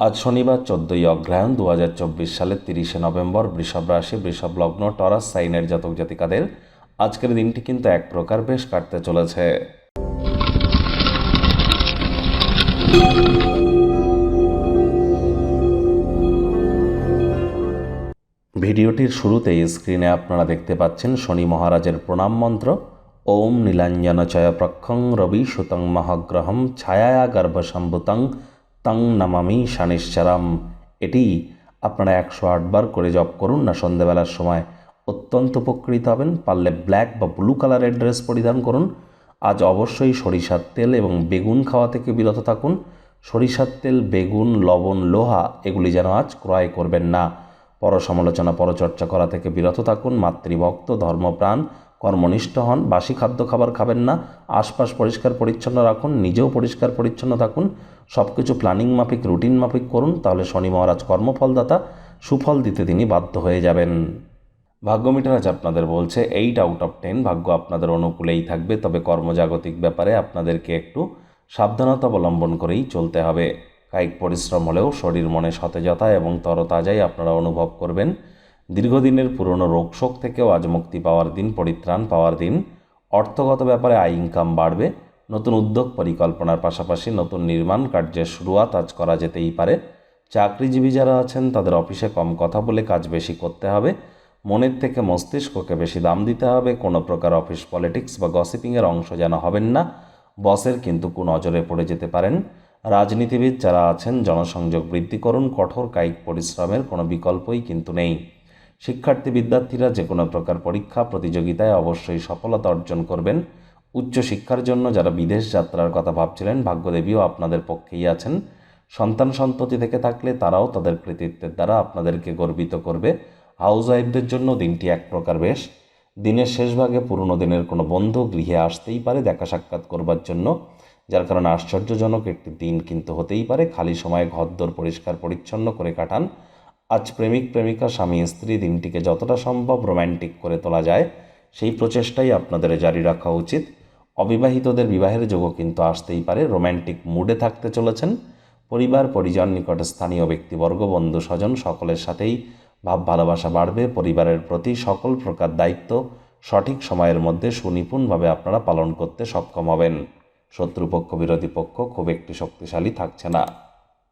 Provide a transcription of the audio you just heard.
আজ শনিবার চোদ্দই অগ্রহায়ণ দু হাজার চব্বিশ সালের তিরিশে নভেম্বর বৃষভ রাশি, বৃষভ লগ্ন, টরাস, সাইনের জাতক জাতিকাদের আজকের দিনটি কিন্তু এক প্রকার বেশ কাটতে চলেছে। ভিডিওটির শুরুতেই স্ক্রিনে আপনারা দেখতে পাচ্ছেন শনি মহারাজের প্রণাম মন্ত্র। ওম নীলাঞ্জনচয় প্রক্ষং রবি সুতং মহাগ্রহম ছায়া গর্ভসম্ভুতং তং নমামি শানিশ্চরম। এটি আপনারা একশো আটবার করে জপ করুন না সন্ধেবেলার সময়। অত্যন্ত উপকৃত হবেন। পারলে ব্ল্যাক বা ব্লু কালারের ড্রেস পরিধান করুন। আজ অবশ্যই সরিষার তেল এবং বেগুন খাওয়া থেকে বিরত থাকুন। সরিষার তেল, বেগুন, লবণ, লোহা এগুলি যেন আজ ক্রয় করবেন না। পরসমালোচনা, পরচর্চা করা থেকে বিরত থাকুন। মাতৃভক্ত, ধর্মপ্রাণ কর্মনিষ্ঠ হন, বাসি খাদ্য খাবার খাবেন না, আশপাশ পরিষ্কার পরিচ্ছন্ন রাখুন, নিজেও পরিষ্কার পরিচ্ছন্ন থাকুন সব কিছু প্ল্যানিং মাফিক রুটিন মাফিক করুন, তাহলে শনি মহারাজ কর্মফলদাতা, সুফল দিতে তিনি বাধ্য হয়ে যাবেন। ভাগ্য মিটার আজ আপনাদের বলছে এইট আউট অফ টেন ভাগ্য আপনাদের অনুকূলেই থাকবে, তবে কর্মজাগতিক ব্যাপারে আপনাদেরকে একটু সাবধানতা অবলম্বন করেই চলতে হবে। কায়িক পরিশ্রম হলেও শরীর মনে সতেজতা এবং তরতাজাই আপনারা অনুভব করবেন। দীর্ঘদিনের পুরনো রোগশোক থেকেও আজ মুক্তি পাওয়ার দিন, পরিত্রাণ পাওয়ার দিন। অর্থগত ব্যাপারে আয় ইনকাম বাড়বে। নতুন উদ্যোগ পরিকল্পনার পাশাপাশি নতুন নির্মাণ কার্যের শুরুয়াত আজ করা যেতেই পারে। চাকরিজীবী যারা আছেন, তাদের অফিসে কম কথা বলে কাজ বেশি করতে হবে। মনের থেকে মস্তিষ্ককে বেশি দাম দিতে হবে। কোনো প্রকার অফিস পলিটিক্স বা গসিপিংয়ের অংশ যেন হবেন না। বসের কিন্তু কোন নজরে পড়ে যেতে পারেন। রাজনীতিবিদ যারা আছেন, জনসংযোগ বৃদ্ধি করুন। কঠোর কায়িক পরিশ্রমের কোনো বিকল্পই কিন্তু নেই। শিক্ষার্থী বিদ্যার্থীরা যে কোনো প্রকার পরীক্ষা, প্রতিযোগিতায় অবশ্যই সফলতা অর্জন করবেন। উচ্চশিক্ষার জন্য যারা বিদেশ যাত্রার কথা ভাবছিলেন, ভাগ্যদেবীও আপনাদের পক্ষেই আছেন। সন্তান সন্ততি থেকে থাকলে তারাও তাদের কৃতিত্বের দ্বারা আপনাদেরকে গর্বিত করবে। হাউস ওয়াইফদের জন্য দিনটি এক প্রকার বেশ। দিনের শেষ ভাগে পুরনো দিনের কোনো বন্ধু গৃহে আসতেই পারে দেখা সাক্ষাৎ করবার জন্য, যার কারণে আশ্চর্যজনক একটি দিন কিন্তু হতেই পারে। খালি সময়ে ঘরদোর পরিষ্কার পরিচ্ছন্ন করে কাটান। আজ প্রেমিক, প্রেমিকা, স্বামী, স্ত্রী দিনটিকে যতটা সম্ভব রোম্যান্টিক করে তোলা যায়, সেই প্রচেষ্টাই আপনাদের জারি রাখা উচিত। অবিবাহিতদের বিবাহের যোগও কিন্তু আসতেই পারে রোম্যান্টিক মুডে থাকতে চলেছেন। পরিবার, পরিজন, নিকটে স্থানীয় ব্যক্তিবর্গ, বন্ধু, স্বজন সকলের সাথেই ভাব ভালোবাসা বাড়বে। পরিবারের প্রতি সকল প্রকার দায়িত্ব সঠিক সময়ের মধ্যে সুনিপুণভাবে আপনারা পালন করতে সক্ষম হবেন। শত্রুপক্ষ, বিরোধী পক্ষ খুব একটি শক্তিশালী থাকছে না।